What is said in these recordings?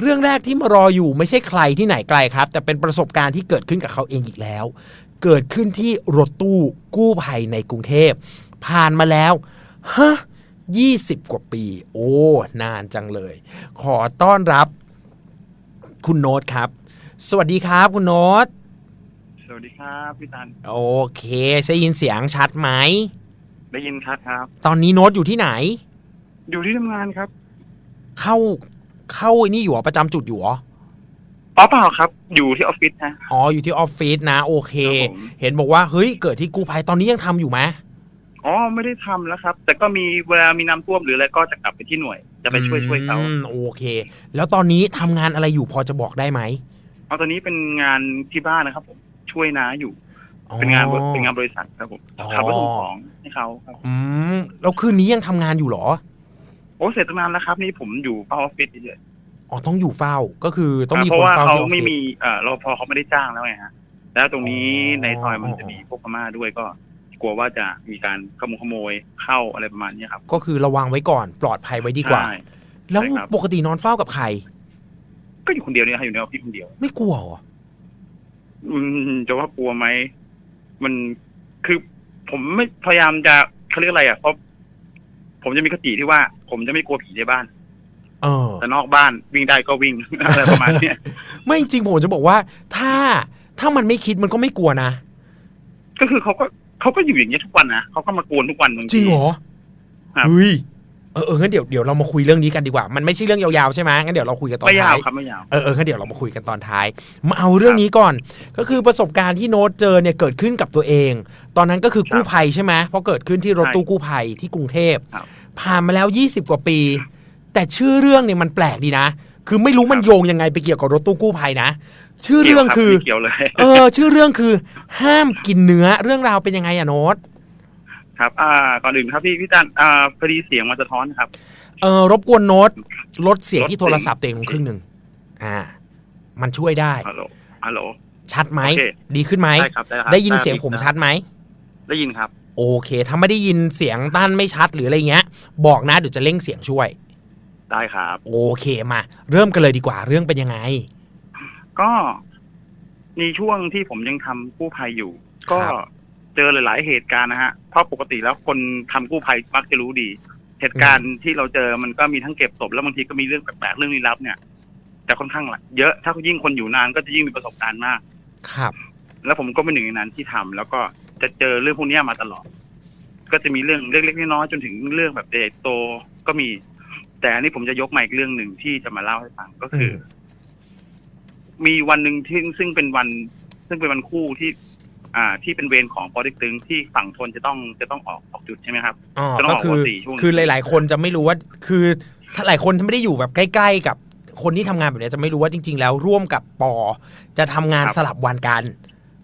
เรื่องแรกที่มารออยู่ไม่ใช่ใครที่ไหนไกลครับ แต่เป็นประสบการณ์ที่เกิดขึ้นกับเขาเองอีกแล้ว เกิดขึ้นที่รถตู้กู้ภัยในกรุงเทพ ผ่านมาแล้วฮะ20กว่าปี โอ้ นานจังเลย ขอต้อนรับ คุณโน้ตครับ สวัสดีครับคุณโน้ตสวัสดีครับพี่ตันโอเคได้ยินเสียงชัดไหมได้ยินครับครับ ตอนนี้โน้ตอยู่ที่ไหน อยู่ที่ทำงานครับ เข้า เข้าไอ้นี่อยู่เหรอประจำจุดอยู่เหรออ๋อเปล่าครับ อยู่ที่ออฟฟิศนะอ๋ออยู่ที่ออฟฟิศนะ โอเคครับผมเห็นบอกว่าเฮ้ยเกิดที่กู้ภัยตอนนี้ยังทำอยู่ไหมอ๋อไม่ได้ทำแล้วครับ แต่ก็มีเวลามีน้ำท่วมหรืออะไรก็จะกลับไปที่หน่วย จะไปช่วยช่วยเขาอืมโอเค แล้วตอนนี้ทำงานอะไรอยู่พอจะบอกได้ไหมเอาตอนนี้เป็นงานที่บ้านนะครับ ผมช่วยน้าอยู่อ๋อเป็นงานเป็นงานบริษัทครับผมอ๋อขับรถส่งของให้เขาครับอืมแล้วคืนนี้ยังทำงานอยู่เหรอ โอ้เสร็จตั้งนานแล้วครับ นี่ผมอยู่เฝ้าออฟฟิศเฉยอ๋อต้องอยู่เฝ้าก็คือๆต้องมีเพคนราะว่าเฝ้าเขาที่ออฟไม่ฟิศ มีเอ่อรปภเขาไม่ได้จ้างแล้วไงฮะแล้วตรงนี้อ๋อ ในซอยมันจะมีพวกพม่าด้วยก็ กลัวว่าจะมีการขโมยขโมยเข้าอะไรประมาณนี้ครับก็คือระวังไว้ก่อนปลอดภัยไว้ดีกว่า ใช่ แล้วใช่ครับ ปกตินอนเฝ้ากับใคร ก็อยู่คนเดียวเนี่ยครับอยู่ในออฟฟิศคนเดียว ไม่กลัวเหรออืมจะว่ากลัวไหมมันคือผมไม่พยายามจะเขาเรียกอะไรอะเพราะ ผมจะมีคติที่ว่า ผมจะไม่กลัวผีในบ้านเออแต่นอกบ้านวิ่งได้ก็วิ่งอะไรประมาณเนี้ยไม่จริงๆผมจะบอกว่า ถ้าถ้ามันไม่คิดมันก็ไม่กลัวนะก็คือเขาก็เขาก็อยู่อย่างเงี้ยทุกวันนะเขาก็มากวนทุกวันบางทีจริงเหรอครับเฮ้ยเออเอองั้นเดี๋ยวเดี๋ยวเรามาคุยเรื่องนี้กันดีกว่า มันไม่ใช่เรื่องยาวๆใช่ไหมงั้นเดี๋ยวเราคุยกันตอนไม่ยาท้าวยครับไม่ยาวเออเอองั้นเดี๋ยวเรามาคุยกันตอนท้าย มาเอาเรื่องนี้ก่อน ก็คือประสบการณ์ที่โน้ตเจอเนี่ยเกิดขึ้นกับตัวเอง ตอนนั้นก็คือกู้ภัยใช่ไหมเพราะเกิดขึ้นที่รถตู้กู้ภัยที่กรุงเทพครับ ผ่านมาแล้ว 20 กว่าปี แต่ชื่อเรื่องเนี่ยมันแปลกดีนะ คือไม่รู้มันโยงยังไงไปเกี่ยวกับรถตู้กู้ภัยนะ ชื่อเรื่องคือเกี่ยวเลยเออ ชื่อเรื่องคือ ห้ามกินเนื้อเรื่องราวเป็นยังไงอะโน้ตครับ อ่า ก่อนอื่นครับพี่พี่จันอ่าพอดีเสียงมันสะท้อนครับ เออรบกวนโน้ตลดเสียงลดที่โทรศัพท์ตัวเองลงครึ่งหนึ่งอ่า มันช่วยได้ฮัลโหลฮัลโหลชัดไหมโอเคดีขึ้นไหม ได้ครับได้ครับ ได้ยินเสียงผมชัดไหม ได้ยินครับ โอเค ถ้าไม่ได้ยินเสียงต้านไม่ชัดหรืออะไรเงี้ย บอกนะเดี๋ยวจะเร่งเสียงช่วย ได้ครับ โอเคมา เริ่มกันเลยดีกว่าเรื่องเป็นยังไง ก็ในช่วงที่ผมยังทำกู้ภัยอยู่ ก็ครับเจอหลาย ๆ เหตุการณ์นะฮะเพราะปกติแล้วคนทำกู้ภัยมักจะรู้ดี เหตุการณ์ที่เราเจอมันก็มีทั้งเก็บศพแล้วบางทีก็มีเรื่องแปลกๆเรื่องลี้ลับเนี่ยจะค่อนข้างเยอะถ้ายิ่งคนอยู่นานก็จะยิ่งมีประสบการณ์มาก ครับ แล้วผมก็เป็นหนึ่งในนั้นที่ทำแล้วก็ จะเจอเรื่องพวกเนี้ยมาตลอด ก็จะมีเรื่องเล็กๆน้อยๆจนถึงเรื่องแบบใหญ่โตก็มี แต่อันนี้ผมจะยกมาอีกเรื่องหนึ่งที่จะมาเล่าให้ฟังก็คืออมมีวันหนึ่งที่ซึ่งเป็นวัน ซึ่งเป็นวันคู่ที่ อ่า ที่เป็นเวรของปอเด็กตึงที่ฝั่งทนจะต้องจะต้องออกออกจุดใช่ไหมครับอ๋อจะต้องก็บอกคือว่าสี่ช่วงคือหลาย ๆ คนจะไม่รู้ว่า คือถ้าหลายคนไม่ได้อยู่แบบใกล้ ๆ กับคนที่ทำงานแบบเนี้ยจะไม่รู้ว่าจริง ๆ แล้วร่วมกับปอจะทำงานสลับวันกัน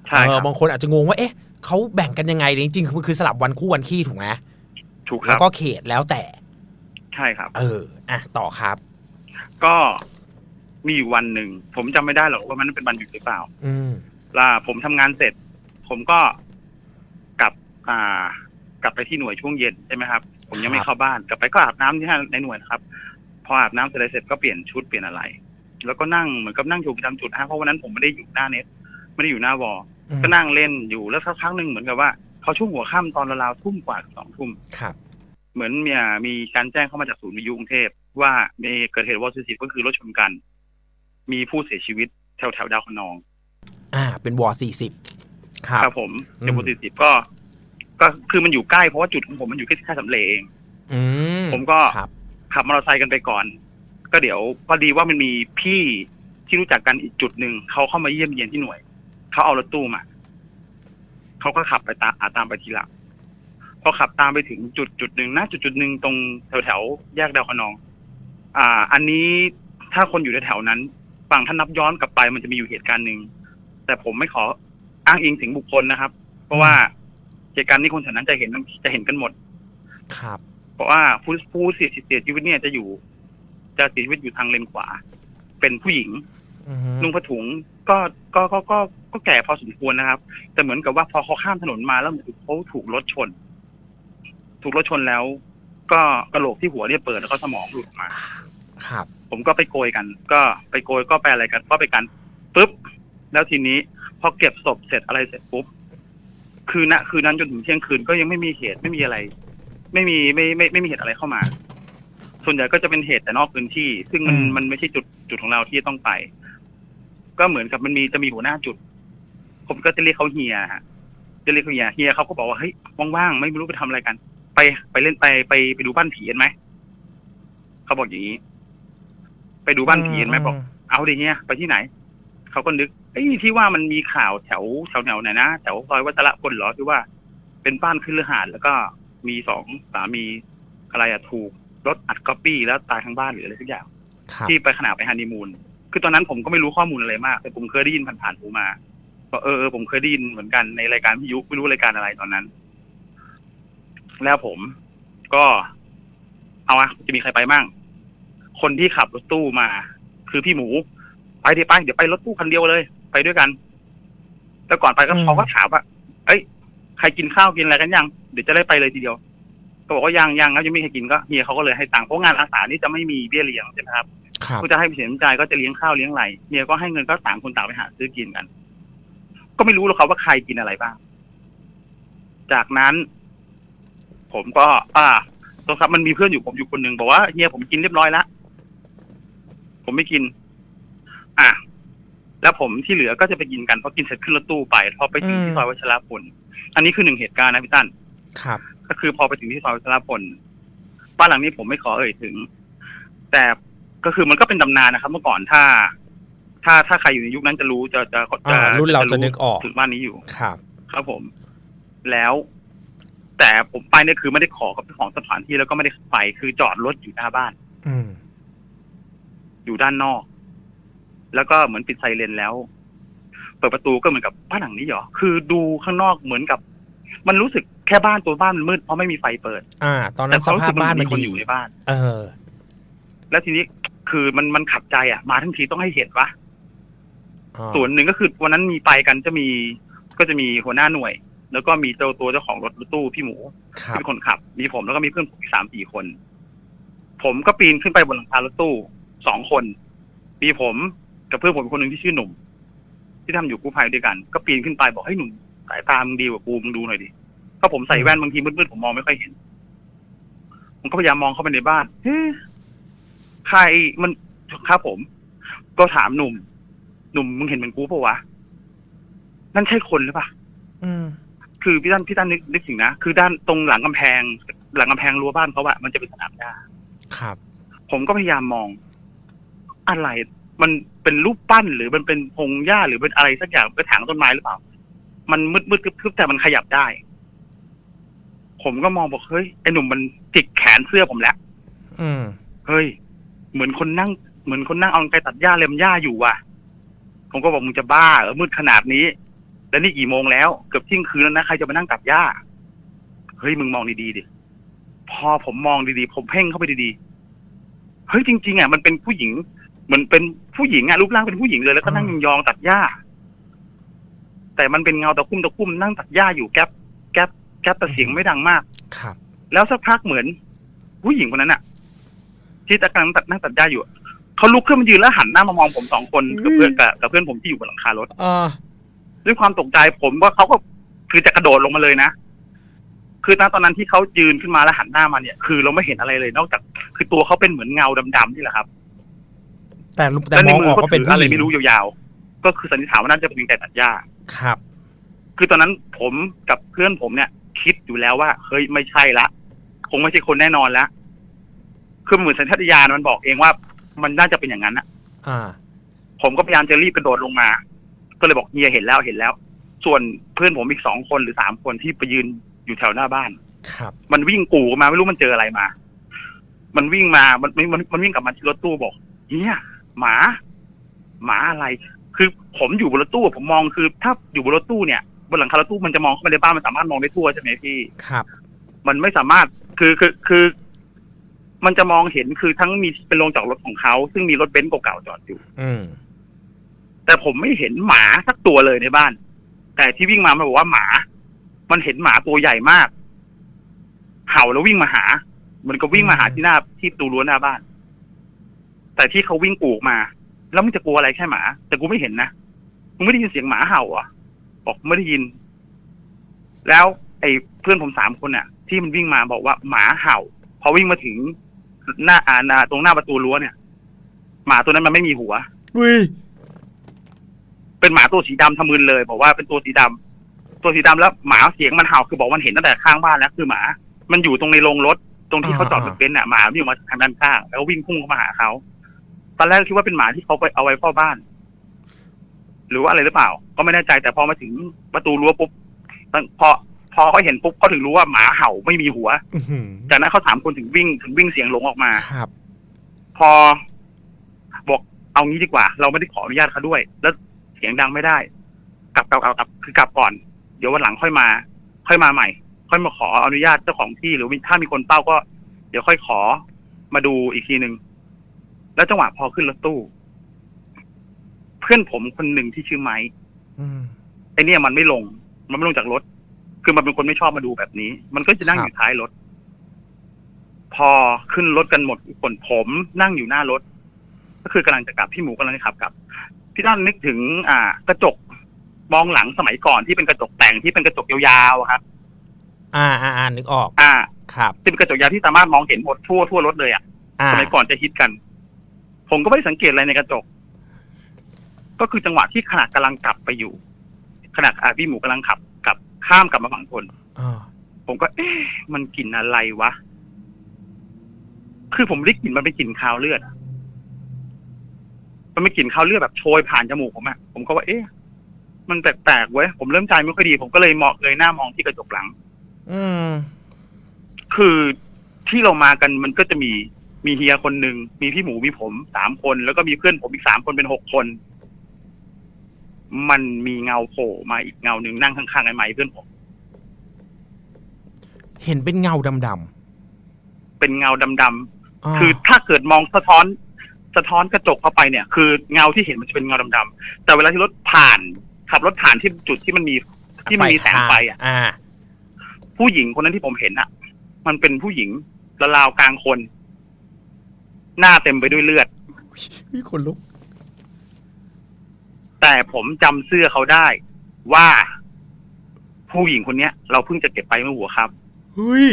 ใช่เอคอรับบางคนอาจจะงงว่าเอ๊ะ เขาแบ่งกันยังไงจริงๆคือคือสลับวันคู่วันขี้ถูกไหมถูกคแล้รัวบก็เขตแล้วแต่ ใช่ครับ เออ อะต่อครับ ก็มีอยู่วันหนึ่ง ผมจำไม่ได้หรอกว่ามันเป็นวันหยุดหรือเปล่า อืมล่าผมทำงานเสร็จ ผมก็กลับ อ่า กลับไปที่หน่วยช่วงเย็นใช่ไหมครับ ผมยังไม่ครับเข้าบ้าน กลับไปก็อาบน้ำที่ในหน่วยนะครับ พออาบน้ำเสร็จเสร็จก็เปลี่ยนชุดเปลี่ยนอะไร แล้วก็นั่งเหมือนกับนั่งอยู่ประจำจุดฮะเพราะวันนั้นผมไม่ได้อยู่หน้าเน็ตไม่ได้อยู่หน้าวอลอืม ก็นั่งเล่นอยู่แล้วสักพักหนึ่งเหมือนกับว่าพอช่วงหัวค่ำตอนราวๆทุ่มกว่าสองทุ่มครับ เหมือนมีอ่ามีการแจ้งเข้ามาจากศูนย์วิทยุกรุงเทพว่ามีเกิดเหตุวอลซิสิก็คือรถชนกัน มีผู้เสียชีวิตแถวแถวๆดาวคะนอง อ่า เป็นวอร์สี่สิบครับครับผมอืมเดวอลซิสิก็ ก็คือมันอยู่ใกล้เพราะว่าจุดของผมมันอยู่แค่แค่สำเร็จเองอืมผมก็ครับขับมอเตอร์ไซค์กันไปก่อน ก็เดี๋ยวพอดีว่ามันมีพี่ที่รู้จักกันอีกจุดหนึ่งเขาเข้ามาเยี่ยมเยียนที่หน่วย เขาเอารถตู้มาเขาก็ขับไปตามอาตามไปทีหลังพอขับตามไปถึงจุดจุดหนึ่งนะจุดจุดหนึ่งตรงแถวแถวๆแยกดาวคะนอง อ่า อันนี้ถ้าคนอยู่แถวๆนั้นฝั่งท่านนับย้อนกลับไปมันจะมีอยู่เหตุการณ์หนึ่งแต่ผมไม่ขออ้างอิงถึงบุคคลนะครับ เพราะว่าเหตุการณ์นี้คนแถวนั้นจะเห็นจะเห็นกันหมด ครับ เพราะว่าผู้ผู้เสียชีวิตเสียชีวิตเนี่ยจะอยู่ จะเสียชีวิตอยู่ทางเลนขวา เป็นผู้หญิง อือฮึนุ่งผ้าถุงก็ก็ก็ก็ก็แก่พอสมควรนะครับ แต่เหมือนกับว่าพอเขาข้ามถนนมาแล้วเหมือนเขาถูกรถชน ถูกรถชนแล้ว ก็กระโหลกที่หัวเนี่ยเปิดแล้วก็สมองหลุดออกมา ครับ ผมก็ไปโกยกัน ก็ไปโกยก็ไปอะไรกัน ก็ไปกันปุ๊บแล้วทีนี้พอเก็บศพเสร็จอะไรเสร็จปุ๊บคืนนะคืนนั้นจนถึงเที่ยงคืนก็ยังไม่มีเหตุไม่มีอะไร ไม่มีไม่ไม่ไม่มีเหตุอะไรเข้ามา ส่วนใหญ่ก็จะเป็นเหตุแต่นอกพื้นที่ ซึ่งมันอืมมันไม่ใช่จุดจุดของเราที่จะต้องไป ก็เหมือนกับมันมีจะมีหัวหน้าจุด ผมก็จะเรียกเขาเฮียฮะจะเรียกเขาเฮียเฮียเขาก็บอกว่าเฮ้ยว่างๆไม่รู้ไปทำอะไรกัน ไปไปเล่นไปไปไปดูบ้านผีกันไหมเขาบอกอย่างนี้ ไปดูบ้านผีกันไหมบอก เอาดิเฮียไปที่ไหนเขาก็นึกไอ้ยที่ว่ามันมีข่าวแถวแถวแถวไหนนะแถวซอยวัชระพลเหรอที่ว่า เป็นบ้านขึ้นเรือหาดแล้วก็มีสองสามีอะไรอะถูกรถอัดก๊อปปี้แล้วตายทั้งบ้านหรืออะไรสักอย่างครับที่ไปขนาดไปฮันนีมูน คือตอนนั้นผมก็ไม่รู้ข้อมูลอะไรมาก แต่ผมเคยได้ยินผ่านๆหูมาว่าเออเออผมเคยได้ยินเหมือนกันในรายการพิยุไม่รู้รายการอะไรตอนนั้น แล้วผมก็เอาอะจะมีใครไปมั่ง คนที่ขับรถตู้มา คือพี่หมู ไปดิไปเดี๋ยวไปรถตู้คันเดียวเลย ไปด้วยกัน แล้วก่อนไปก็อืมเขาก็ถามว่าเอ้ยใครกินข้าวกินอะไรกันยังเดี๋ยวจะได้ไปเลยทีเดียวก็บอกว่ายังยังครับยังไม่มีใครกินก็เฮียเขาก็เลยให้ตังค์เพราะงานอาสานี่จะไม่มีเบี้ยเลี้ยงใช่ไหมครับครับ ก็จะให้พิเศษน้ำใจก็จะเลี้ยงข้าวเลี้ยงอะไรเมียก็ให้เงินก็ต่างคนต่างไปหาซื้อกินกัน ก็ไม่รู้หรอกครับว่าใครกินอะไรบ้าง จากนั้น ผมก็ อ่าตรงครับมันมีเพื่อนอยู่ผมอยู่คนหนึ่งบอกว่าเฮียผมกินเรียบร้อยแล้วผมไม่กิน อะแล้วผมที่เหลือก็จะไปกินกันพอกินเสร็จขึ้นรถตู้ไปพอไปถึงที่ซอยวัชรพลอันนี้คือหนึ่งเหตุการณ์นะพี่ตั้นครับ ก็คือพอไปถึงที่ซอยวัชรพลบ้านหลังนี้ผมไม่ขอเอ่ยถึง แต่ ก็คือมันก็เป็นตำนานนะครับ เมื่อก่อนถ้า ถ้าถ้าใครอยู่ในยุคนั้นจะรู้จะจะจะอ่ารุ่นเราจะนึกออกถึงบ้านนี้อยู่ครับ ครับผม แล้ว แต่ผมไปเนี่ยคือไม่ได้ขอกับเจ้าของสถานที่แล้วก็ไม่ได้ไปคือจอดรถอยู่หน้าบ้าน อืม อยู่ด้านนอก แล้วก็เหมือนปิดไซเรนแล้วเปิดประตูก็เหมือนกับบ้านหลังนี้เหรอคือดูข้างนอกเหมือนกับ มันรู้สึกแค่บ้านตัวบ้านมันมืดเพราะไม่มีไฟเปิด อ่า ตอนนั้แต่นคสวามรู้ภาสึพกมันบ้านมีมันคนดีอยู่ในบ้าน เออ แล้วทีนี้ คือมันมันขับใจอะ มาทั้งทีต้องให้เห็นวะอ๋อส่วนหนึ่งก็คือวันนั้นมีไปกันจะมีก็จะมีหัวหน้าหน่วย แล้วก็มีเจ้าตัวเจ้าของรถตู้พี่หมูครับที่เป็นคนขับ มีผมแล้วก็มีเพื่อนผมอีกสามสี่คน ผมก็ปีนขึ้นไปบนหลังคารถตู้สองคน มีผมกับเพื่อนผมอีกคนหนึ่งที่ชื่อหนุ่ม ที่ทำอยู่กู้ภัยด้วยกัน ก็ปีนขึ้นไปบอกให้ยหนุ่มสายตามึงดีกว่ากูมึงดูหน่อยดิเพราะผมใส่แว่นบางทีมืดๆผมมองไม่ค่อยเห็นผมก็พยายามมองเข้าไปในบ้านเฮ้ ใครมันครับผม ก็ถามหนุ่ม หนุ่มมึงเห็นเหมือนกูปะวะนั่นใช่คนหรือเปล่าอืมคือพี่ตั้นพี่ตั้นนึกนึกถึงนะคือด้านตรงหลังกำแพง หลังกำแพงรั้วบ้านเขาอะมันจะเป็นสนามหญ้าครับ ผมก็พยายามมอง อะไรมันเป็นรูปปั้นหรือมันเป็นพงหญ้าหรือเป็นอะไรสักอย่างเป็นถางต้นไม้หรือเปล่า มันมืดมืดทึบๆแต่มันขยับได้ ผมก็มองบอกเฮ้ยไอหนุ่มมันจิกแขนเสื้อผมแล้วอืมเฮ้ย เหมือนคนนั่ง เหมือนคนนั่งเอาไกรตัดหญ้าเล็มหญ้าอยู่ว่ะ ผมก็บอกมึงจะบ้าเหรอมืดขนาดนี้ แล้วนี่กี่โมงแล้ว เกือบเที่ยงคืนแล้วนะใครจะมานั่งตัดหญ้า เฮ้ยมึงมองดีๆดิ พอผมมองดีๆ ผมเพ่งเข้าไปดีๆ เฮ้ยจริงๆอะมันเป็นผู้หญิง เหมือนเป็นผู้หญิงอะรูปร่างเป็นผู้หญิงเลยแล้วก็นั่งยองๆตัดหญ้า แต่มันเป็นเงาตะคุ่มตะคุ่มนั่งตัดหญ้าอยู่แก๊บแก๊บแก๊บแต่เสียงไม่ดังมาก ครับ แล้วสักพักเหมือน ผู้หญิงคนนั้นอะ ที่ตะกำลังตัดนั่งตัดหญ้าอยู่อะเขาลุกขึ้นมายืนแล้วหันหน้ามามองผมสองคนกับเพื่อนกับกับเพื่อนผมที่อยู่บนหลังคารถเออด้วยความตกใจผมว่าเขาก็คือจะกระโดดลงมาเลยนะคือณตอนนั้นที่เขายืนขึ้นมาแล้วหันหน้ามาเนี่ย คือเราไม่เห็นอะไรเลยนอกจาก คือตัวเขาเป็นเหมือนเงาดำๆนี่แหละครับ แต่รูปแต่แล้วมในองมืออกก็ว่าเป็นถือผู้อะไรหญิงไม่รู้ยาวๆก็คือสันนิษฐานว่าน่าจะเป็นแต่ตัดหญ้าครับ คือตอนนั้นผมกับเพื่อนผมเนี่ย คิดอยู่แล้วว่าเฮ้ยไม่ใช่ละคงไม่ใช่คนแน่นอนแล้ว คือเหมือนสัญชาตญาณมันบอกเองว่า มันน่าจะเป็นอย่างนั้นอะอ่า ผมก็พยายามจะรีบกระโดดลงมา ก็เลยบอกเฮียเห็นแล้วเห็นแล้ว ส่วนเพื่อนผมอีกสองคนหรือสามคนที่ไปยืนอยู่แถวหน้าบ้าน ครับ มันวิ่งกูมาไม่รู้มันเจออะไรมา มันวิ่งมา มันมันมันวิ่งกลับมาที่รถตู้บอกเฮียหมา หมาอะไร คือผมอยู่บนรถตู้ผมมองคือ ถ้าอยู่บนรถตู้เนี่ยบนหลังคารถตู้มันจะมองเข้าไปในบ้านมันสามารถมองได้ทั่วใช่ไหมพี่ ครับ มันไม่สามารถคือคือคือ มันจะมองเห็นคือทั้งมีเป็นโรงจอดรถของเขา ซึ่งมีรถเบนซ์เก่าๆจอดอยู่ อืมแต่ผมไม่เห็นหมาสักตัวเลยในบ้าน แต่ที่วิ่งมามันบอกว่าหมา มันเห็นหมาตัวใหญ่มาก เห่าแล้ววิ่งมาหา มันก็วิ่งมาหาที่หน้าที่ประตูรั้วหน้าบ้าน แต่ที่เขาวิ่งปูกมา แล้วมึงจะกลัวอะไรแค่หมา แต่กูไม่เห็นนะมึงไม่ได้ยินเสียงหมาเห่าเหรอะบอกไม่ได้ยิน แล้ว ไอ้เพื่อนผมสามคนน่ะ ที่มันวิ่งมาบอกว่าหมาเห่าพอวิ่งมาถึง หน้าอ่าหน้าตรงหน้าประตูรั้วเนี่ยหมาตัวนั้นมันไม่มีหัว อุ้ยเป็นหมาตัวสีดำทะมึนเลย บอกว่าเป็นตัวสีดำตัวสีดำแล้วหมาเสียงมันเห่าคือบอกมันเห็นตั้งแต่ข้างบ้านแล้วคือหมา มันอยู่ตรงในโรงรถตรงที่เขาจอดรถเบนซ์น่ะหมาวิ่งออกมาทางด้านข้างแล้ววิ่งพุ่งเข้ามาหาเขาตอนแรกคิดว่าเป็นหมาที่เขาไปเอาไว้เฝ้าบ้าน หรือว่าอะไรหรือเปล่า ก็ไม่แน่ใจแต่พอมาถึงประตูรั้วปุ๊บพอ พอเขาเห็นปุ๊บเขาถึงรู้ว่าหมาเห่าไม่มีหัวอื้อหือจากนั้นเขาสามคนถึงวิ่งถึงวิ่งเสียงหลงออกมาครับ พอบอกเอางี้ดีกว่า เราไม่ได้ขออนุญาตเขาด้วย แล้วเสียงดังไม่ได้ กลับกลับกลับกลับคือกลับก่อน เดี๋ยววันหลังค่อยมา ค่อยมาใหม่ ค่อยมาขออนุญาตเจ้าของที่หรือถ้ามีคนเป้าก็ เดี๋ยวค่อยขอมาดูอีกทีหนึ่งแล้วจังหวะพอขึ้นรถตู้ เพื่อนผมคนหนึ่งที่ชื่อไม้อืมไอเนี่ยมันไม่ลง มันไม่ลงจากรถ คือมันเป็นคนไม่ชอบมาดูแบบนี้ มันก็จะนั่งครับอยู่ท้ายรถ พอขึ้นรถกันหมดทุกคนผมนั่งอยู่หน้ารถ ก็คือกำลังจะกลับพี่หมูกำลังจะขับกลับพี่ด้านนึกถึง อ่า กระจกมองหลังสมัยก่อนที่เป็นกระจกแต่งที่เป็นกระจกยาวๆอะครับ อ่าอ่าอ่านึกออก อ่า ครับ เป็นกระจกยาวที่สามารถมองเห็นหมดทั่วทั่วรถเลยอะอ่าสมัยก่อนจะฮิตกัน ผมก็ไม่ได้สังเกตอะไรในกระจก ก็คือจังหวะที่ขนาดกำลังกลับไปอยู่ขนาดอ่าพี่หมูกำลังขับกลับ ข้ามกลับมาฝั่งทนอ่าผมก็ เอ๊ะมันกลิ่นอะไรวะ คือผมได้กลิ่นมันเป็นกลิ่นคาวเลือดอะมันเป็นกลิ่นคาวเลือดแบบโชยผ่านจมูกผมอะผมก็ว่า เอ๊ะมันแปลกๆเว้ย ผมเริ่มใจไม่ค่อยดี ผมก็เลยมองเลยหน้ามองที่กระจกหลัง อืม คือที่เรามากันมันก็จะมีมีเฮียคนหนึ่งมีพี่หมูมีผมสามคน แล้วก็มีเพื่อนผมอีกสามคนเป็นหกคน มันมีเงาโผล่มาอีกเงาหนึ่งนั่งข้างๆไอ้ไม้เพื่อนผม เห็นเป็นเงาดำเป็นเงาดำๆาๆคือถ้าเกิดมองสะท้อน สะท้อนกระจกเข้าไปเนี่ย คือเงาที่เห็นมันจะเป็นเงาดำๆแต่เวลาที่รถผ่านขับรถผ่านที่จุดที่มันมีที่มันมีแสงไฟอะ อ่า ผู้หญิงคนนั้นที่ผมเห็นอะ มันเป็นผู้หญิงละลาวกลางคน หน้าเต็มไปด้วยเลือด มีคนลุก แต่ผมจำเสื้อเขาได้ว่าผู้หญิงคนเนี้ย เราเพิ่งจะเก็บไปเมื่อหัวครับ เฮ้ย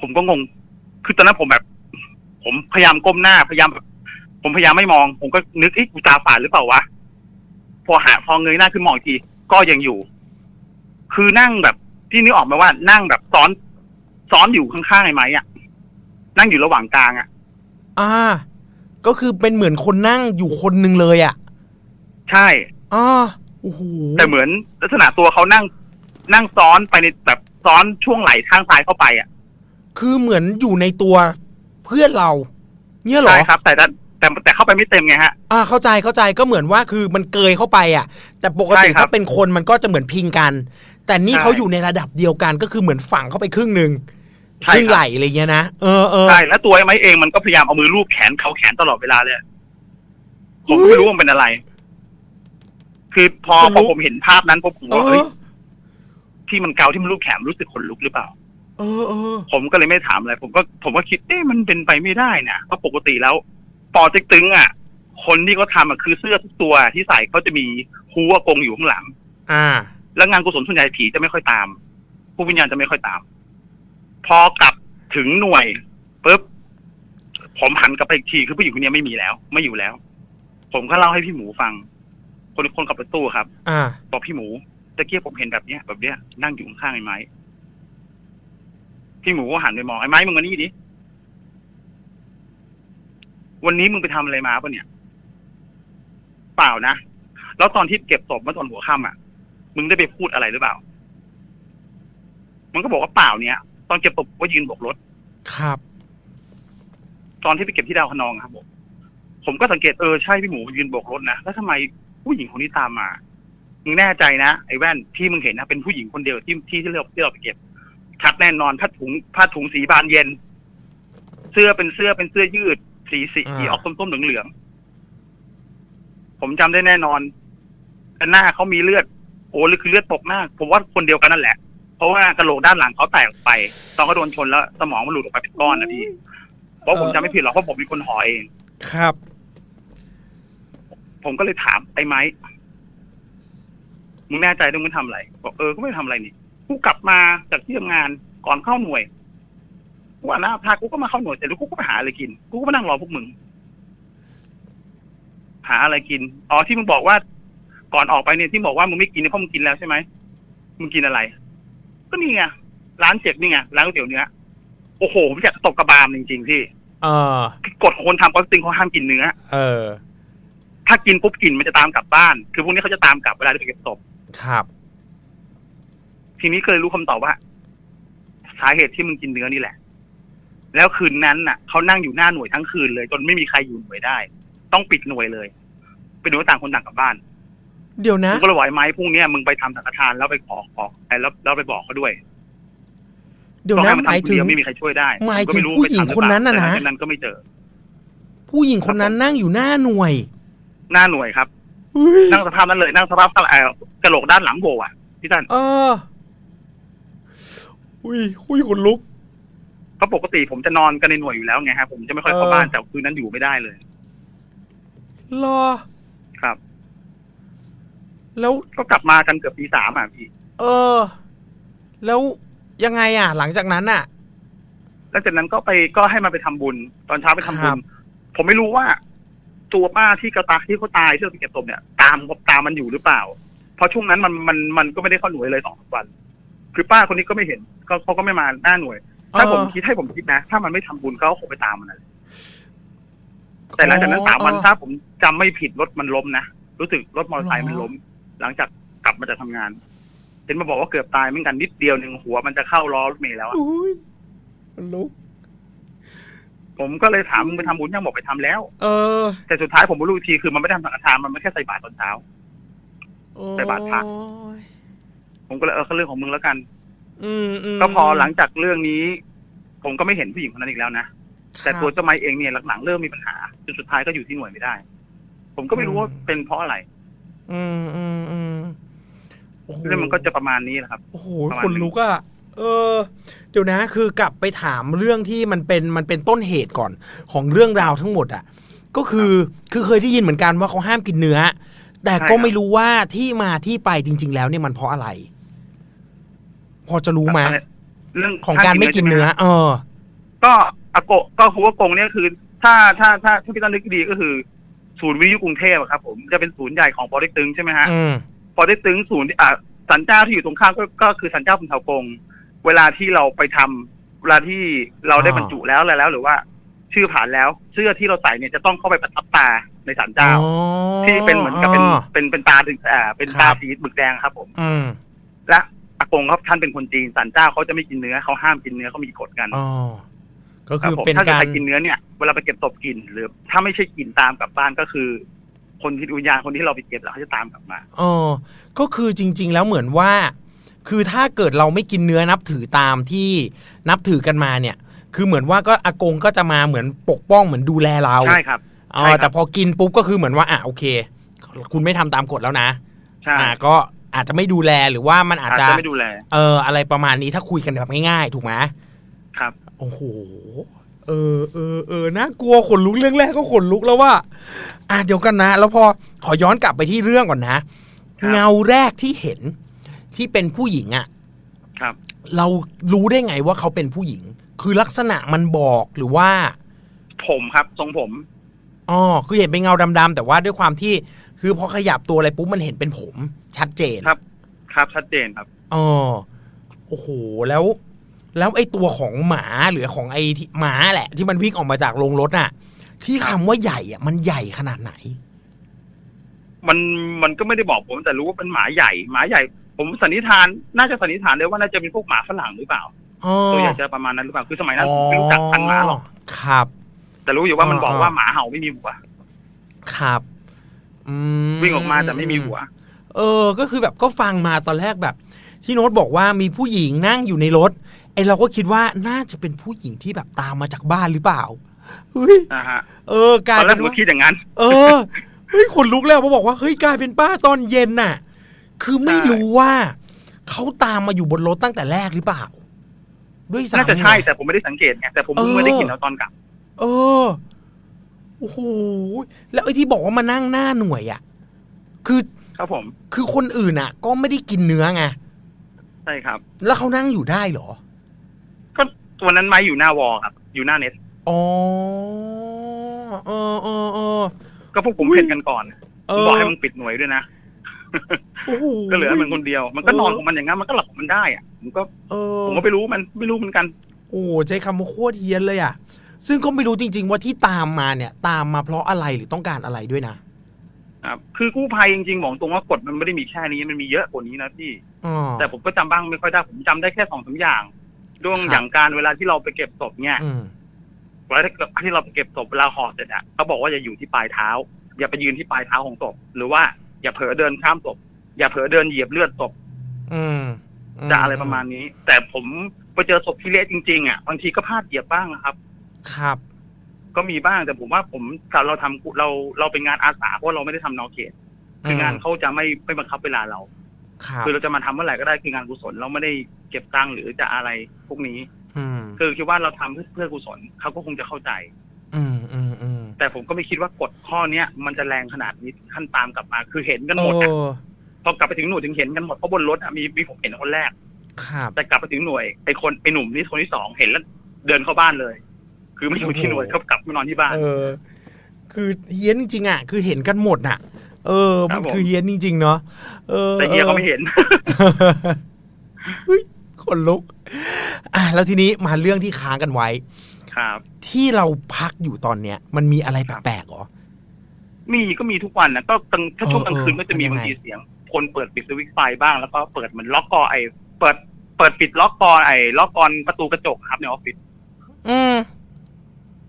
ผมก็งง คือตอนนั้นผมแบบ ผมพยายามก้มหน้าพยายามแบบผมพยายามไม่มอง ผมก็นึกเอ๊ะกูตาฝาดหรือเปล่าวะพอหาพอเงยหน้าขึ้นมองอีกทีก็ยังอยู่ คือนั่งแบบที่นึกออกไหมว่านั่งแบบซ้อนซ้อนอยู่ข้างๆไอ้ไม้อะนั่งอยู่ระหว่างกลางอะอ่า ก็คือเป็นเหมือนคนนั่งอยู่คนหนึ่งเลยอะใช่อ่าโอ้โหแต่เหมือนลักษณะตัวเขานั่ง นั่งซ้อนไปในแบบซ้อนช่วงไหล่ข้างซ้ายเข้าไปอะคือเหมือนอยู่ในตัวเพื่อนเรา เนี่ยเหรอใช่ครับแต่แต่แต่แต่เข้าไปไม่เต็มไงฮะ อ่าเข้าใจเข้าใจก็เหมือนว่าคือมันเกยเข้าไปอะ แต่ปกติใช่ครับถ้าเป็นคนมันก็จะเหมือนพิงกัน แต่นี่ใช่ เขาอยู่ในระดับเดียวกันก็คือเหมือนฝังเข้าไปครึ่งหนึ่งใช่ ครึ่งครับไหลอะไรเงี้ยนะเออเออใช่แล้วตัวไอ้ไม้เองมันก็พยายามเอามือลูบแขนเขาแขนตลอดเวลาเลยผมก็ไม่รู้ว่ามันเป็นอะไร คือพอขนพลุอกผมเห็นภาพนั้นปุ๊บผมเอว่าเฮ้ยอที่มันเกาที่มันลูบแขนรู้สึกขนลุกหรือเปล่าเออเออผมก็เลยไม่ถามอะไร ผมก็ผมก็คิดเอ๊ะมันเป็นไปไม่ได้นะเพราะปกติแล้วปอเต็กตึงอะ คนที่เขาทำอะคือเสื้อทุกตัวที่ใส่เขาจะมีฮูอากงอยู่ข้างหลัง อ่า แล้วงานกุศลส่วนใหญ่ผีจะไม่ค่อยตาม ผู้วิญญาณจะไม่ค่อยตาม พอกลับถึงหน่วยปุ๊บผมหันกลับไปอีกทีคือผู้หญิงคนนี้ไม่มีแล้ว ไม่อยู่แล้ว ผมก็เล่าให้พี่หมูฟัง คนคนขับรถตู้ครับ อ่า บอกพี่หมูตะเกียบผมเห็นแบบเนี้ยแบบเนี้ยนั่งอยู่ข้างๆไอ้ไม้พี่หมูก็หันไปมองไอ้ไม้มึงมานี่ดิวันนี้มึงไปทำอะไรมาปะเนี่ย เปล่านะ แล้วตอนที่เก็บศพเมื่อตอนหัวค่ำอะ มึงได้ไปพูดอะไรหรือเปล่า มันก็บอกว่าเปล่าเนี่ย ตอนเก็บศพก็ยืนโบกรถ ครับ ตอนที่ไปเก็บที่ดาวคะนองครับผมผมก็สังเกตเออใช่พี่หมูยืนโบกรถนะแล้วทำไมผู้หญิงคนนี้ตามมามึงแน่ใจนะไอ้แว่นที่มึงเห็นนะเป็นผู้หญิงคนเดียวที่ที่ที่เราที่เราไปเก็บชัดแน่นอนผ้าถุงผ้าถุงสีบานเย็น เสื้อเป็นเสื้อเป็นเสื้อยืด สีสีอ่าสีออกส้มๆเหลืองๆผมจำได้แน่นอนแต่หน้าเขามีเลือดโอ้หรือคือเลือดตกหน้า ผมว่าคนเดียวกันนั่นแหละ เพราะว่ากระโหลกด้านหลังเขาแตกออกไป ตอนเขาโดนชนแล้วสมองมันหลุดออกไปเป็นก้อนนะพี่เพราะผมจำไม่ผิดหรอกเพราะผมเป็นคนห่อเอง ครับ ผมก็เลยถามไอ้ไม้มึงแน่ใจด้วยมึงทำอะไรบอกเออก็ไม่ได้ทำอะไรนี่กูกลับมาจากที่ทำงานก่อนเข้าหน่วยกูว่านะพากูก็มาเข้าหน่วยเสร็จแล้วกูก็ไปหาอะไรกิน กูก็มานั่งรอพวกมึง หาอะไรกิน อ๋อที่มึงบอกว่า ก่อนออกไปเนี่ยที่บอกว่ามึงไม่กินเนี่ยเพราะมึงกินแล้วใช่ไหมมึงกินอะไร ก็นี่ไงร้านเจ็บนี่ไงร้านก๋วยเตี๋ยวเนื้อโอ้โหผมอยากจะตกกระบาลจริงๆพี่เออกฎคนทำคอสติงเขาห้ามกินเนื้อ เออ ถ้ากินปุ๊บกลิ่นมันจะตามกลับบ้าน คือพวกนี้เขาจะตามกลับเวลาที่ไปเก็บศพครับ ทีนี้ก็เลยรู้คำตอบว่า สาเหตุที่มึงกินเนื้อนี่แหละ แล้วคืนนั้นน่ะเขานั่งอยู่หน้าหน่วยทั้งคืนเลย จนไม่มีใครอยู่หน่วยได้ ต้องปิดหน่วยเลยไปดูว่าต่างคนต่างกลับบ้าน เดี๋ยวนะผมก็เลยบอกไอ้ไม้พรุ่งเนี้ยมึงไปทำสังฆทานแล้วไปขอขอไอ้แล้วแล้วไปบอกเขาด้วย เดี๋ยวต้องนะให้มันหมายทำคนถึงเดียวไม่มีใครช่วยได้หมายถึงก็ไรู้ผู้หญิงไปทำรือคนนั้นน่ะเปล่านะแต่หลังจากนั้นก็ไม่เจอ ผู้หญิงคนนั้นนั่งอยู่หน้าหน่วย หน้าหน่วยครับเฮ้ยนั่งสภาพนั้นเลยนั่งสภาพเอ่อกระโหลกด้านหลังโบอะพี่ท่านเอออุ้ยอุ้ยขนลุกเพราะปกติผมจะนอนกันในหน่วยอยู่แล้วไงครับผมจะไม่ค่อยเข้าเออบ้านแต่คืนนั้นอยู่ไม่ได้เลยรอครับ แล้วก็กลับมากันเกือบตีสามอะพี่ เออ แล้วยังไงอะ หลังจากนั้นอะ แล้วจากนั้นก็ไปก็ให้มันไปทำบุญ ตอนเช้าไปทำบุครัญบผมไม่รู้ว่า ตัวป้าที่กระตาที่เขาตายที่เราไปเก็บศพเนี่ย ตามตามมันอยู่หรือเปล่า เพราะช่วงนั้นมันมันมันก็ไม่ได้เข้าหน่วยเลยสองสามวัน คือป้าคนนี้ก็ไม่เห็นก็เขาก็ไม่มาหน้าหน่วย ถ้าผมเออคิดให้ผมคิดนะ ถ้ามันไม่ทำบุญเขาก็คงไปตามมันนะแต่หลังจากนั้นสามวันอ๋อถ้าผมจำไม่ผิดรถมันล้มนะรู้สึกรถมอเตอร์ไซค์มันล้ม หลังจากกลับมาจากทำงานเห็นมาบอกว่าเกือบตายเหมือนกันนิดเดียวหนึ่งหัวมันจะเข้าล้อรถเมล์แล้วอะอุ้ยขนลุกผมก็เลยถามมึงไปทำบุญยังบอกไปทำแล้ว เออ แต่สุดท้ายผมมารู้อีกทีคือมันไม่ได้ทำสังฆทานมันไม่แค่ใส่บาตรตอนเช้าไปบาทพระโอ้ยผมก็เลยเออก็เรื่องของมึงแล้วกัน อืมมก็พอหลังจากเรื่องนี้ ผมก็ไม่เห็นผู้หญิงคนนั้นอีกแล้วนะแต่ตัวเจ้าไม้เองเนี่ยหลังๆเริ่มมีปัญหาจนสุดท้ายก็อยู่ที่หน่วยไม่ได้ ผมก็ไม่รู้ว่าเป็นเพราะอะไร อืมอืมอืมโอ้โหเรื่องมันก็จะประมาณนี้แหละครับ โอ้โหประมาณ คนลุกอะเออ เดี๋ยวนะคือกลับไปถามเรื่องที่มันเป็นมันเป็นต้นเหตุก่อนของเรื่องราวทั้งหมดอะก็คือคือเคยได้ยินเหมือนกันว่าเขาห้ามกินเนื้อ แต่ก็ไม่รู้ว่าที่มาที่ไปจริง ๆ แล้วเนี่ยมันเพราะอะไร พอจะรู้ไหมเรื่องของการไม่กินเนื้อเออ ก็อาโกะก็หัวกงเนี่ยคือ ถ้าถ้าถ้าถ้าพี่ต้นนึกดีก็คือ ศูนย์วิทยุกรุงเทพอะครับ ผมจะเป็นศูนย์ใหญ่ของปอเต็กตึงใช่ไหมฮะอืมพอได้ตึงศูนย์อ่าสันเจ้าที่อยู่ตรงข้ามก็ก็คือสันเจ้าพุนเถากง เวลาที่เราไปทำเวลาที่เราได้อ่าบรรจุแล้วอะไรแล้ว หรือว่า ชื่อผ่านแล้วเสื้อที่เราใส่เนี่ยจะต้องเข้าไปประทับตาในสันเจ้าอ๋อที่เป็นเหมือนกับเป็นอ๋อเป็นเป็นตาดึงอ่าเป็นครับตาสีบึกแดงครับ ผม อืมและอากงเขาท่านเป็นคนจีนสันเจ้าเขาจะไม่กินเนื้อเขาห้ามกินเนื้อเขามีกฎกันอ๋อ ก็ครัคืบอผมเป็นถ้าเกิดการใครกินเนื้อเนี่ยเวลาไปเก็บศพกินหรือ ถ้าไม่ใช่กินตามกลับบ้านก็คือ คนที่วิญญาณคนที่เราไปเก็บแล้วเขาจะตามกลับมาเออก็คือจริง ๆ แล้วเหมือนว่า คือถ้าเกิดเราไม่กินเนื้อนับถือตามที่นับถือกันมาเนี่ย คือเหมือนว่าก็อากงก็จะมาเหมือนปกป้องเหมือนดูแลเราใช่ครับอ๋อใช่ครับแต่พอกินปุ๊บก็คือเหมือนว่าอะโอเค คุณไม่ทำตามกฎแล้วนะใช่อ่าก็อาจจะไม่ดูแลหรือว่ามันอาจอาจจะจะไม่ดูแล เอออะไรประมาณนี้ถ้าคุยกันแบบง่ายๆ ถูกไหมครับ โอ้โห เออเออเออน่ากลัวขนลุกเรื่องแรกก็ขนลุกแล้วว่า อะเดี๋ยวกันนะ แล้วพอขอย้อนกลับไปที่เรื่องก่อนนะ ครับ เงาแรกที่เห็นที่เป็นผู้หญิงอะ่ะครับ เรารู้ได้ไงว่าเขาเป็นผู้หญิง คือลักษณะมันบอกหรือว่าผมครับทรงผม อ๋อคือเห็นเป็นเงาดำๆแต่ว่าด้วยความที่คือพอขยับตัวอะไรปุ๊บมันเห็นเป็นผม ชัดเจน ครับ ครับชัดเจนครับ อ๋อโอ้โห แล้ว แล้วไอ้ตัวของหมาหรือของไอ้ที่หมาแหละ ที่มันวิ่งออกมาจากโรงรถน่ะ ที่คำว่าใหญ่อะมันใหญ่ขนาดไหน มันมันก็ไม่ได้บอกผมแต่รู้ว่าเป็นหมาใหญ่หมาใหญ่ ผมสันนิษฐาน น่าจะสันนิษฐานได้ว่าน่าจะเป็นพวกหมาฝรั่งหรือเปล่าอ๋อตัวใหญ่จะประมาณนั้นหรือเปล่าคือสมัยนั้นผมไม่รู้จักพันธุ์หมาหรอกครับ แต่รู้อยู่ว่ามันบอกอ่าว่าหมาเห่าไม่มีหัวครับอืมวิ่งออกมาแต่ไม่มีหัว เออ ก็คือแบบก็ฟังมาตอนแรกแบบ ที่โน้ตบอกว่ามีผู้หญิงนั่งอยู่ในรถ ไอเราก็คิดว่าน่าจะเป็นผู้หญิงที่แบบตามมาจากบ้านหรือเปล่าเฮ้ยนะฮะเออกลาตยอนแรเป็กนผมว่าก็คิดอย่างนั้น เออเฮ้ยขนลุกแล้วพอบอกว่าเฮ้ยกลายเป็นป้าตอนเย็นน่ะ คือไม่ใช่รู้ว่าเขาตามมาอยู่บนรถตั้งแต่แรกหรือเปล่า ด้วยซ้ำน่าจะใช่ไงแต่ผมไม่ได้สังเกตไงแต่ผมเพิ่งเออไม่ได้กลินเอาตอนกลับ เออโอ้โหแล้วไอ้ที่บอกว่ามานั่งหน้าหน่วยอะ่ะ คือครับผม คือคนอื่นอะ ก็ไม่ได้กินเนื้อไงใช่ครับ แล้วเขานั่งอยู่ได้เหรอก็ วันนั้นไม้อยู่หน้าวอลครับ อยู่หน้าเน็ตอ๋อเออเออเออ ก็พวกผมอุ้ยเพ่นกันก่อนเอผมอบอกให้มึงปิดหน่วยด้วยนะ โอ้โหก็เหลือมันคนเดียว มันก็นอนเออของมันอย่างนั้นมันก็หลับของมันได้อะผมก็เออ ผมก็ไม่รู้มันไม่รู้เหมือนกัน โอ้โหใช้คำว่าโคตรเฮี้ยนเลยอะ ซึ่งก็ไม่รู้จริง ๆ ว่าที่ตามมาเนี่ย ตามมาเพราะอะไรหรือต้องการอะไรด้วยนะครับ คือกู้ภัยจริงๆบอกตรงว่ากฎมันไม่ได้มีแค่นี้มันมีเยอะกว่านี้นะพี่ อ๋อแต่ผมก็จำบ้างไม่ค่อยได้ผมจำได้แค่สองสามอย่าง เรื่องครับ อย่างการเวลาที่เราไปเก็บศพเนี่ยอืมเวลาที่เราไปเก็บศพเวลาห่อเสร็จอะเขาบอกว่าอย่าอยู่ที่ปลายเท้า อย่าไปยืนที่ปลายเท้าของศพหรือว่าอย่าเผลอเดินข้ามศพอย่าเผลอเดินเหยียบเลือดศพอืมมจะอะไรประมาณนี้ แต่ผมไปเจอศพที่เละจริงๆอะบางทีก็พลาดเหยียบบ้างนะครับ ครับ ก็มีบ้างแต่ผมว่าผมเราทำเราเราเป็นงานอาสาเพราะเราไม่ได้ทำนอเขตคืองานเขาจะไม่ไม่บังคับเวลาเรา ครับคือเราจะมาทำเมื่อไหร่ก็ได้คืองานกุศลเราไม่ได้เก็บตังค์หรือจะอะไรพวกนี้ อืม คือคิดว่าเราทำเพื่อเพื่อกุศลเขาก็คงจะเข้าใจ อืมอืมอืมแต่ผมก็ไม่คิดว่ากฎข้อเนี้ยมันจะแรงขนาดนี้ขั้นตามกลับมา คือเห็นกันเอหมดอะอพอกลับไปถึงหน่วยถึงเห็นกันหมดเพราะบนรถอะมีมีผมเห็นคนแรก ครับ แต่กลับไปถึงหน่วยไอ้คนไอ้หนุ่มนี่คนที่สองเห็นแล้วเดินเข้าบ้านเลย คือไม่อยู่ที่หน่วยเขากลับมานอนที่บ้าน เออ คือเฮี้ยนจริงๆอะ คือเห็นกันหมดน่ะ เออครัมันบผมคือเฮี้ยนจริง ๆ เนาะเออแต่เฮียเขาไม่เห็นเฮ้ยคนลุก อะแล้วทีนี้มาเรื่องที่ค้างกันไว้ ครับ ที่เราพักอยู่ตอนเนี้ย มันมีอะไรแปลกๆเหรอ มีก็มีทุกวันนะก็ตั้งถ้าช่วงกลางคืนเออก็จะมีมันยังบางไงทีเสียง คนเปิดปิดสวิตช์ไฟบ้างแล้วก็เปิดเหมือนล็อกกอไอ้เปิดเปิดปิดล็อกกอไอ้ล็อกกอนประตูกระจกครับในออฟฟิศอืม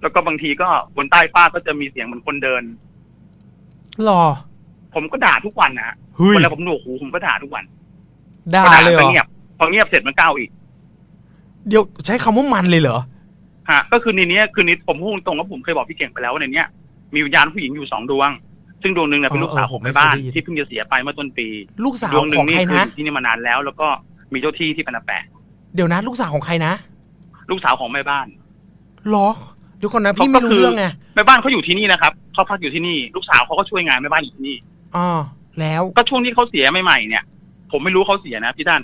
แล้วก็บางทีก็บนใต้ฟ้าก็จะมีเสียงเหมือนคนเดินหรอ ผมก็ด่าทุกวันนะฮะเฮ้ยเวลาผมหนวกหูผมก็ด่าทุกวันด่าพอเลยเหรก็อเงียบพอเงียบเสร็จมันก้าวอีก เดี๋ยวใช้คำว่ามันเลยเหรอฮะ ก็คือในเนี้ยคือนี้ผมพูดตรงว่าผมเคยบอกพี่เก่งไปแล้วว่าในเนี้ยมีวิญญาณผู้หญิงอยู่สองดวง ซึ่งดวงหนึ่งเนี่ยเป็นเออลูกสาวเออของผมไม่แม่บ้านเคยได้ยินที่เพิ่งจะเสียไปเมื่อต้นปี ลูกสาวดวงหนึ่ของงนี่ใครคือนะอยู่ที่นี่มานานแล้ว แล้วก็มีเจ้าที่ที่เป็นอาแปะเดี๋ยวนะ ลูกสาวของใครนะลูกสาวของแม่บ้านหรอเดี๋ยวก่อนนะเขาพี่ก็ไม่รู้คือเรื่องไงแม่บ้านเขาอยู่ที่นี่นะครับเขาพักอยู่ที่นี่ ลูกสาวเขาก็ช่วยงานแม่บ้านอยู่ที่นี่ อ๋อแล้วก็ช่วงที่เขาเสียใหม่ๆเนี่ย ผมไม่รู้เขาเสียนะพี่ด้าน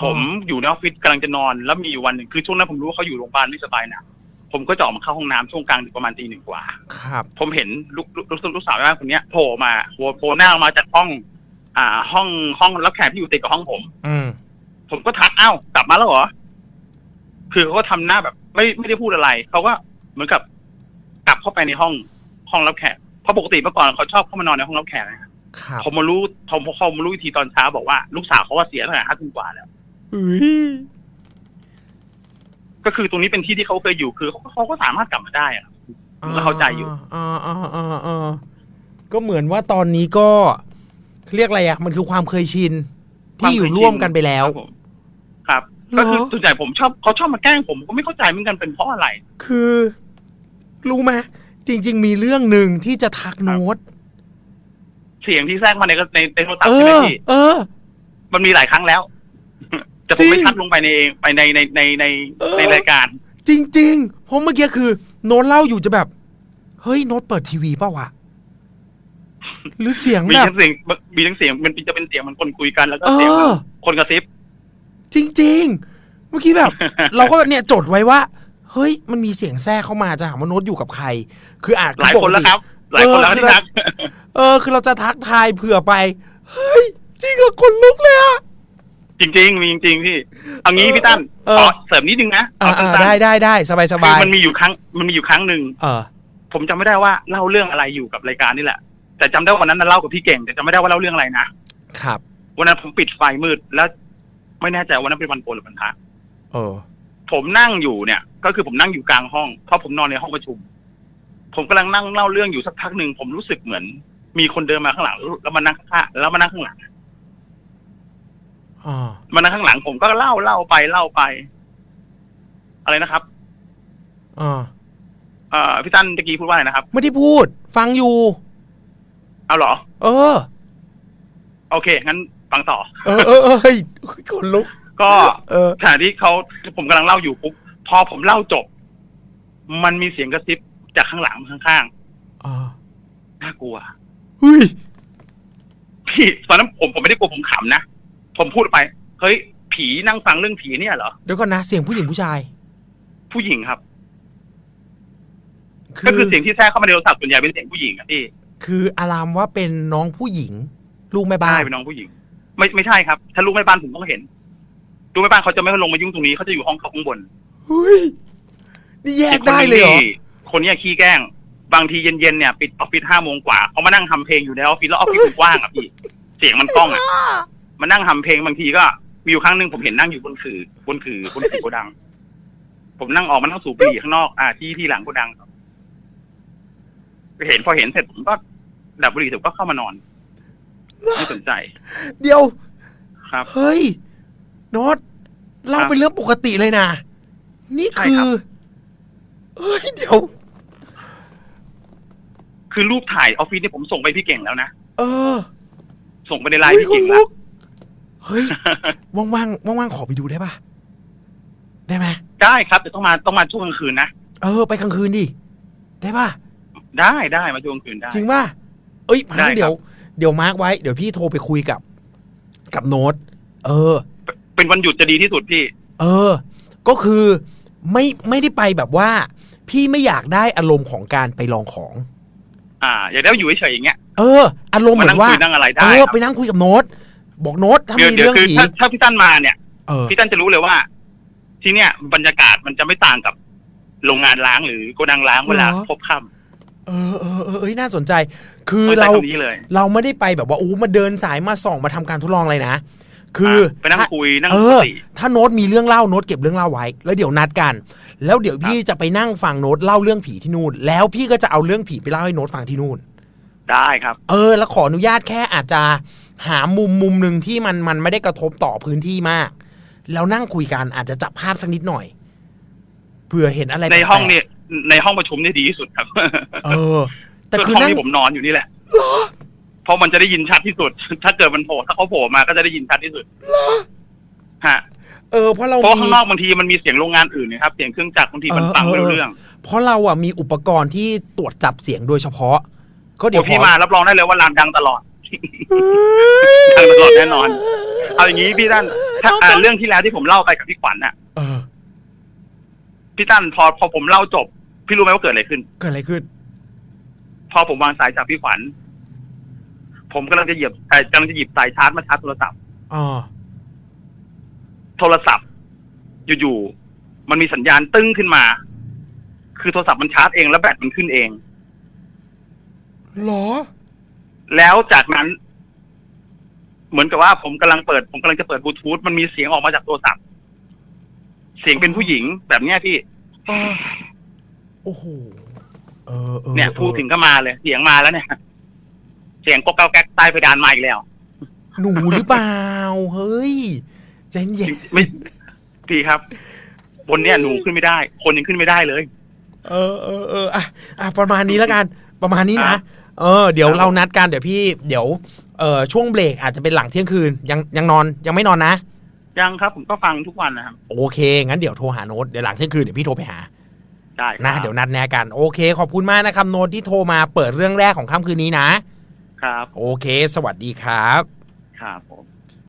ผมอยู่ในออฟฟิศกำลังจะนอน แล้วมีอยู่วันหนึ่งคือช่วงนั้นผมรู้ว่าเขาอยู่โรงพยาบาลไม่สบายหนะผมก็จะออกมาเข้าห้องน้ำช่วงกลางดึกประมาณตีหนึ่งกว่า ครับ ผมเห็นลูกลูกลูกลูกสาวแม่บ้านคนเนี้ยโผล่มาโผล่โผล่หน้าออกมาจากห้อง อ่า ห้องห้องรับแขกที่อยู่ติดกับห้องผม อืมผมก็ทักอ้าวกลับมาแล้วเหรอคือเขาก็ทำหน้าแบบ ไม่ไม่ได้พูดอะไรเขาก็เหมือนกับ กลับเข้าไปในห้องห้องรับแขก เพราะปกติเมื่อก่อนเขาชอบเข้ามานอนในห้องรับแขกนะครับครับผมมารู้ผมเขามารู้อีกทีตอนเช้าบอกว่าลูกสาวเขาว่าเสียตั้งแต่ห้าทุ่มกว่าแล้วเฮ้ยก็คือตรงนี้เป็นที่ที่เขาเคยอยู่คือเขาเขาก็สามารถกลับมาได้อะผมก็เข้าใจอยู่อ่าอ่าอ่าอ่าก็เหมือนว่าตอนนี้ก็เรียกอะไรอะ มันคือความเคยชิน ที่อยู่ร่วมกันไปแล้ว ครับผมครับเหรอก็คือส่วนใหญ่ผมชอบเขาชอบมาแกล้งผมผมก็ไม่เข้าใจเหมือนกันเป็นเพราะอะไร คือ รู้ไหม จริง ๆ มีเรื่องหนึ่งที่จะทักโน้ตเสียงที่แทรกมาในในในโทรศัพเอท์ใช่ไหมอ พี่ เออ มันมีหลายครั้งแล้ว แต่ผมจริไม่งทักลงไปในไปในในในในเออในรายการ จริงๆเพราะเมื่อกี้คือ โน้ตเล่าอยู่จะแบบ เฮ้ยโน้ตเปิดทีวีเปล่าวะหรือเสียงมีแบบ ทั้งเสียงมีทั้งเสียงมันจะเป็นเสียงเหมันคนคุยกันแล้วก็เอเสียงแบบอคนกระซิบ จริง ๆ เมื่อกี้แบบ เราก็เนี่ยจดไว้ว่า เฮ้ยมันมีเสียงแทรกเข้ามาจะถามว่าโน้ตอยู่กับใคร คืออาจหลายคนแล้วครับ หลายคนแล้วที่ทักเออ คือเราจะทักทายเผื่อไป เฮ้ย จริงเหรอคนลุกเลยอะจริงๆมีจริงๆพี่เอางี้เออพี่ตั้นเออขอเสริมนิดนึงนะอ่าเอาอ่าสั้นๆได้ได้ได้สบายสคืบาอยมันมีอยู่ครั้งมันมีอยู่ครั้งหนึ่งเออ ผมจำไม่ได้ว่าเล่าเรื่องอะไรอยู่กับรายการนี่แหละ แต่จำได้ว่าวันนั้นน่ะเล่ากับพี่เก่ง แต่จำไม่ได้ว่าเล่าเรื่องอะไรนะครับ วันนั้นผมปิดไฟมืดแล้ว ไม่แน่ใจว่านั้นเป็นวันโกนหรือวันพระเออ ผมนั่งอยู่เนี่ย ก็คือผมนั่งอยู่กลางห้องเพราะผมนอนในห้องประชุม ผมกำลังนั่งเล่าเรื่องอยู่สักพักหนึ่งผมรู้สึกเหมือน มีคนเดินมาข้างหลัง แล้วมานั่งข้างแล้วมานั่งข้างหลังอ่ามานั่งข้างหลังผมก็เล่าเล่าไปเล่าไป อะไรนะครับอ่าเอ่อพี่ตั้นตะกี้พูดว่าอะไรนะครับ ไม่ได้พูด ฟังอยู่ เอาเหรอ เออ โอเค งั้นฟังต่อ เออเออเออเฮ้ยคนลุก ก็เออ ขณะที่เขาผมกำลังเล่าอยู่ปุ๊บพอผมเล่าจบ มันมีเสียงกระซิบจากข้างหลังข้างอ่าๆน่ากลัว เฮ้ยพี่ตอนนั้นผมผมไม่ได้กลัวผมขำนะ ผมพูดไป เฮ้ย ผีนั่งฟังเรื่องผีเนี่ยเหรอ เดี๋ยวก่อนนะเสียงผู้หญิงผู้ชายผู้หญิงครับ ก็คือเสียงที่แทรกเข้ามาในโทรศัพท์ส่วนใหญ่เป็นเสียงผู้หญิงอะพี่คืออารามว่าเป็นน้องผู้หญิง ลูกแม่บ้าใช่นเป็นน้องผู้หญิง ไม่ไม่ใช่ครับถ้าลูกแม่บ้านผมต้องเห็น ลูกแม่บ้านเขาจะไม่ลงมายุ่งตรงนี้เขาจะอยู่ห้องเขาข้างบนเฮ้ยนี่แยกได้เลยเหรอ คนเนี้ขี้แกล้ง บางทีเย็นๆเนี่ยปิดออฟฟิศห้าโมงกว่าเขามานั่งทำเพลงอยู่ในออฟฟิศแล้วออฟฟิศมันกว้างอะพี่เสียงมันกล้องอะมานั่งทำเพลงบางทีก็มีอยู่ครั้งหนึ่งผมเห็นนั่งอยู่บนขื่อบนขื่อบนขื่อโกดัง ผมนั่งออกมานั่งสูบบุหรี่ข้างนอกอ่าที่ที่หลังโกดังครับเห็นพอเห็นเสร็จผมก็ดับบุหรี่เสร็จก็เข้ามานอนไม่สนใจ เดี๋ยวครับเฮ้ย โนตเราครับเป็นเรื่องปกติเลยนะ นี่ใช่คืครัอบเฮ้ยเดี๋ยว คือรูปถ่ายออฟฟิศเนี่ยผมส่งไปพี่เก่งแล้วนะ เออ ส่งไปในไลน์พี่เก่งฮ้ยแล้วเฮ้ยว่างๆว่างๆขอไปดูได้ปะได้ไหมได้ครับแต่ต้องมาต้องมาช่วงกลางคืนนะเออ ไปกลางคืนดิได้ปะได้ได้มาช่วงกลางคืนได้จริงป่ะเอ้ยมาได้ครับเดี๋ยว เดี๋ยวมาร์กไว้ เดี๋ยวพี่โทรไปคุยกับ กับโน้ตเออ เป็นวันหยุดจะดีที่สุดพี่ เออ ก็คือไม่ไม่ได้ไปแบบว่า พี่ไม่อยากได้อารมณ์ของการไปลองของ อ่า อย่าได้อยู่เฉยๆอย่างเงี้ย เออ อารมณ์เหมามือนั่งนว่าคุยนั่งอะไรได้เอคอรับ ไปนั่งคุยกับโน้ตบอกโน้ตถ้าเดี๋ยวมีเดี๋ยวเรื่องคือผีถ้าถ้าพี่ตั้นมาเนี่ย เออพี่ตั้นจะรู้เลยว่า ที่เนี่ย บรรยากาศมันจะไม่ต่างกับโรงงานล้างหรือโกดังล้างเวลาพบค่เออเออเออเอ้ยน่าสนใจ คืำอเข้าใจเราตรงนี้เลย เราไม่ได้ไปแบบว่าโอ้มาเดินสายมาส่องมาทำการทดลองอะไรนะ คือไปนั่งถ้าคุยนั่งเอปอกติถ้าโน้ตมีเรื่องเล่าโน้ตเก็บเรื่องเล่าไว้ แล้วเดี๋ยวนัดกัน แล้วเดี๋ยวพี่จะไปนั่งฟังโน้ตเล่าเรื่องผีที่นู่น แล้วพี่ก็จะเอาเรื่องผีไปเล่าให้โน้ตฟังที่นู่น ได้ครับ เออ แล้วขออนุญาตแค่อาจจะหามุมมุมหนึ่งที่มันมันไม่ได้กระทบต่อพื้นที่มาก แล้วนั่งคุยกันอาจจะจับภาพสักนิดหน่อยเผื่อเห็นอะไรในห้องแปลกเนี่ยในห้องประชุมเนี่ยดีที่สุดครับๆเออ แต่ก็คือห้องนั่งที่ผมนอนอยู่นี่แหละ เพราะมันจะได้ยินชัดที่สุด ถ้าเกิดมันโผล่ถ้าเขาโผล่มาก็จะได้ยินชัดที่สุดฮะเออเพราะเราเพราะมีข้างนอกบางทีมันมีเสียงโรงงานอื่นนะครับเสียงเครื่องจักรบางทีมันเออฟังไม่เออรู้เรื่อง เพราะเราอะมีอุปกรณ์ที่ตรวจจับเสียงโดยเฉพาะ ก็เดี๋เดี๋ยยววพี่ขอมารับรองได้เลยว่าร้านดังตลอดดังตลอดแน่นอน เอาอย่างนี้พี่ตั้นถ้าอ่าเรื่องที่แล้วที่ผมเล่าไปกับพี่ขวัญน่ะเออพี่ตั้นพอพอผมเล่าจบ พี่รู้ไหมว่าเกิดอะไรขึ้น เกิดอะไรขึ้น พอผมวางสายจากพี่ขวัญ ผมกำลังจะเหยียบเอ่อกำลังจะหยิบสายชาร์จมาชาร์จโทรศัพท์ อ๋อโทรศัพท์ อยู่ๆมันมีสัญญาณตึ้งขึ้นมา คือโทรศัพท์มันชาร์จเองแล้วแบตมันขึ้นเองหรอ แล้วจากนั้น เหมือนกับว่าผมกำลังเปิด ผมกำลังจะเปิดบลูทูธมันมีเสียงออกมาจากโทรศัพท์ เสียงเป็นผู้หญิงแบบเนี้ยพี่เออโอ้โห เออเออเนี่ยออพูดถึงก็มาเลย เสียงมาแล้วเนี่ย เสียงก็เกาแก๊กใต้เพดานมาอีกแล้ว หนูหรือเปล่า เฮ้ยใจเย็นไม่พี่ครับ บนเนี่ยหนูขึ้นไม่ได้ คนยังขึ้นไม่ได้เลย เออเออเอออะอะประมาณนี้แล้วกัน ประมาณนี้ครันะบเออเดี๋ยวครับเรานัดกันเดี๋ยวพี่เดี๋ยวเออช่วงเบรกอาจจะเป็นหลังเที่ยงคืนยังยังนอนยังไม่นอนนะยังครับผมก็ฟังทุกวันนะครับโอเค งั้นเดี๋ยวโทรหาโน้ตเดี๋ยวหลังเที่ยงคืนเดี๋ยวพี่โทรไปหาได้ครับนะเดี๋ยวนัดแนะกันโอเค ขอบคุณมากนะครับโน้ตที่โทรมาเปิดเรื่องแรกของค่ำคืนนี้นะ ครับ โอเค สวัสดีครับ ครับผม